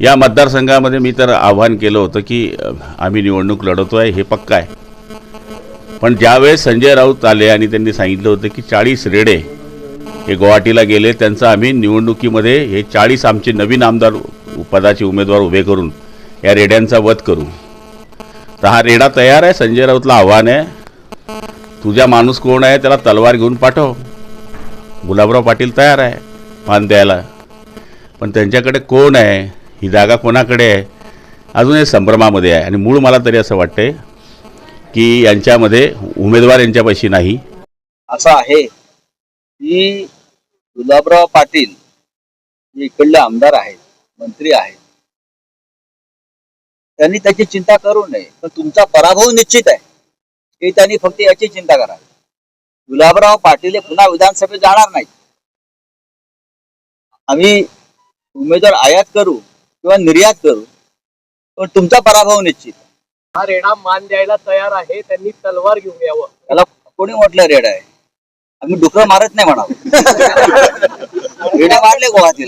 या मतदारसंघामध्ये मी तर आव्हान केलं होतं की आम्ही निवडणूक लढवतो आहे हे पक्का आहे. पण ज्यावेळेस संजय राऊत आले आणि त्यांनी सांगितलं होतं की चाळीस रेडे हे गुवाहाटीला गेले त्यांचं आम्ही निवडणुकीमध्ये हे चाळीस आमचे नवीन आमदार पदाचे उमेदवार उभे करून या रेड्यांचा वध करू. तर हा रेडा तयार आहे संजय राऊतला आव्हान आहे. तुझा माणूस कोण आहे त्याला तलवार घेऊन पाठव. गुलाबराव पाटील तयार आहे मान द्यायला. पण त्यांच्याकडे कोण आहे? ही जागा कोणाकडे आहे? अजून हे संभ्रमामध्ये आहे. आणि मूळ मला तरी असं वाटतंय की यांच्यामध्ये उमेदवार यांच्यापाशी नाही. असं आहे की गुलाबराव पाटील जे इकडले आमदार आहेत मंत्री आहेत. त्यांनी त्याची चिंता करू नये पण तुमचा पराभव निश्चित आहे. हे त्यांनी फक्त याची चिंता करावी गुलाबराव पाटील हे पुन्हा विधानसभेत जाणार नाहीत. आम्ही उमेदवार आयात करू किंवा निर्यात करू पण तुमचा पराभव निश्चित. हा रेडा मान द्यायला तयार आहे त्यांनी तलवार घेऊन यावं. त्याला कोणी म्हटलं रेड आहे? आम्ही डुकरं मारत नाही म्हणावं. रेड्या मारले गुवाहाटीला